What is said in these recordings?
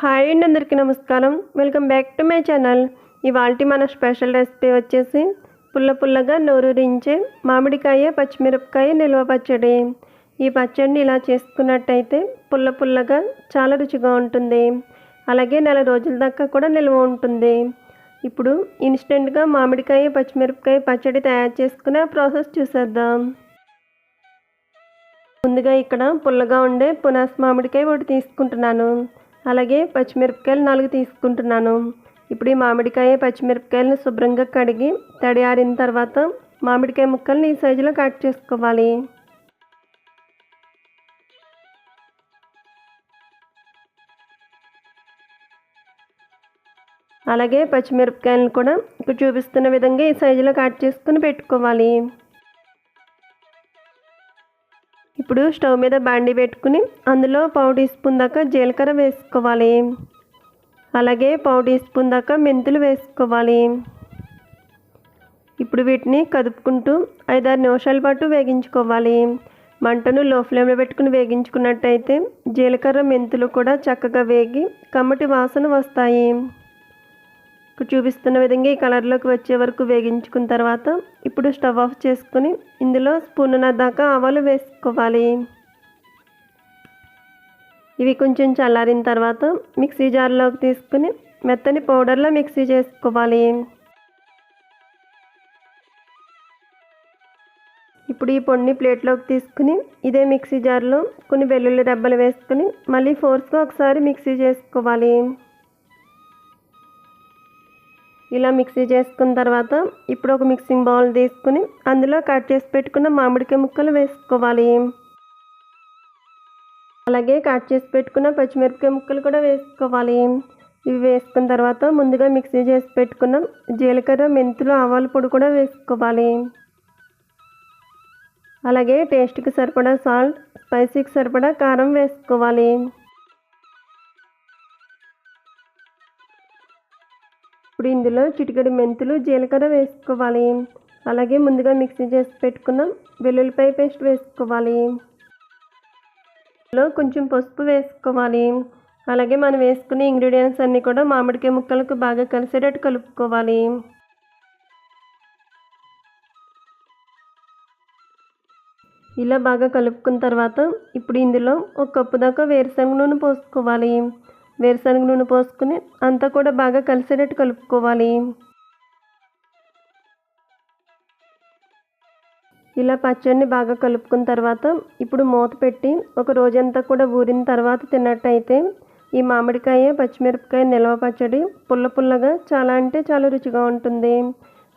Hi అండి అందరికీ నమస్కారం. Welcome back to my channel. ఇవాళ మన స్పెషల్ రెసిపీ వచ్చేసి పుల్ల పుల్లగా నోరూరించే మామిడికాయ పచ్చిమిరపకాయ నిల్వ పచ్చడి. ఈ పచ్చడిని ఇలా చేసుకున్నట్టయితే పుల్ల పుల్లగా చాలా రుచిగా ఉంటుంది. అలాగే నెల రోజుల దాకా కూడా నిల్వ ఉంటుంది. ఇప్పుడు ఇన్స్టెంట్గా మామిడికాయ పచ్చిమిరపకాయ పచ్చడి తయారు చేసుకునే ప్రాసెస్ చూసేద్దాం. ముందుగా ఇక్కడ పుల్లగా ఉండే పునాస్ మామిడికాయ ఒకటి తీసుకుంటున్నాను. అలాగే పచ్చిమిరపకాయలు నాలుగు తీసుకుంటున్నాను. ఇప్పుడు ఈ మామిడికాయ పచ్చిమిరపకాయలను శుభ్రంగా కడిగి తడి ఆరిన తర్వాత మామిడికాయ ముక్కల్ని ఈ సైజులో కట్ చేసుకోవాలి. అలాగే పచ్చిమిరపకాయలను కూడా ఇక్కడ చూపిస్తున్న విధంగా ఈ సైజులో కట్ చేసుకుని పెట్టుకోవాలి. ఇప్పుడు స్టవ్ మీద బాండి పెట్టుకుని అందులో పావు టీ స్పూన్ దాకా జీలకర్ర వేసుకోవాలి. అలాగే పావు టీ స్పూన్ దాకా మెంతులు వేసుకోవాలి. ఇప్పుడు వీటిని కదుపుకుంటూ ఐదారు నిమిషాల పాటు వేగించుకోవాలి. మంటను లో ఫ్లేమ్లో పెట్టుకుని వేగించుకున్నట్టయితే జీలకర్ర మెంతులు కూడా చక్కగా వేగి కమ్మటి వాసన వస్తాయి. ఇక్కడ చూపిస్తున్న విధంగా ఈ కలర్లోకి వచ్చే వరకు వేగించుకున్న తర్వాత ఇప్పుడు స్టవ్ ఆఫ్ చేసుకుని ఇందులో స్పూన్నర దాకా ఆవాలు వేసుకోవాలి. ఇవి కొంచెం చల్లారిన తర్వాత మిక్సీ జార్లోకి తీసుకుని మెత్తని పౌడర్లో మిక్సీ చేసుకోవాలి. ఇప్పుడు ఈ పొడిని ప్లేట్లోకి తీసుకుని ఇదే మిక్సీ జార్లో కొన్ని వెల్లుల్లి రెబ్బలు వేసుకుని మళ్ళీ ఫోర్స్గా ఒకసారి మిక్సీ చేసుకోవాలి. ఇలా మిక్సీ చేసుకున్న తర్వాత ఇప్పుడు ఒక మిక్సింగ్ బౌల్ తీసుకుని అందులో కట్ చేసి పెట్టుకున్న మామిడికాయ ముక్కలు వేసుకోవాలి. అలాగే కట్ చేసి పెట్టుకున్న పచ్చిమిరపకాయ ముక్కలు కూడా వేసుకోవాలి. ఇవి వేసుకున్న తర్వాత ముందుగా మిక్సీ చేసి పెట్టుకున్న జీలకర్ర మెంతులు ఆవాల పొడి కూడా వేసుకోవాలి. అలాగే టేస్ట్కి సరిపడా సాల్ట్ స్పైసీకి సరిపడా కారం వేసుకోవాలి. ఇప్పుడు ఇందులో చిటికెడు మెంతులు జీలకర్ర వేసుకోవాలి. అలాగే ముందుగా మిక్సీ చేసి పెట్టుకున్న. వెల్లుల్లిపాయ పేస్ట్ వేసుకోవాలి. ఇందులో కొంచెం పసుపు వేసుకోవాలి. అలాగే మనం వేసుకునే ఇంగ్రీడియంట్స్ అన్నీ కూడా మామిడికాయ ముక్కలకు బాగా కలిసేటట్టు కలుపుకోవాలి. ఇలా బాగా కలుపుకున్న తర్వాత ఇప్పుడు ఇందులో ఒక కప్పు దాకా వేరుశనగ నూనె పోసుకోవాలి. వేరుశనగ నూనె పోసుకుని అంతా కూడా బాగా కలిసేటట్టు కలుపుకోవాలి. ఇలా పచ్చడిని బాగా కలుపుకున్న తర్వాత ఇప్పుడు మూత పెట్టి ఒక రోజంతా కూడా ఊరిన తర్వాత తిన్నట్టయితే ఈ మామిడికాయ పచ్చిమిరపకాయ నిల్వ పచ్చడి పుల్ల పుల్లగా చాలా అంటే చాలా రుచిగా ఉంటుంది.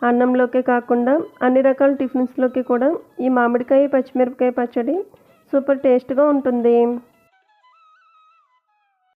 అన్నంలోకే కాకుండా అన్ని రకాల టిఫిన్స్లోకి కూడా ఈ మామిడికాయ పచ్చిమిరపకాయ పచ్చడి సూపర్ టేస్ట్గా ఉంటుంది.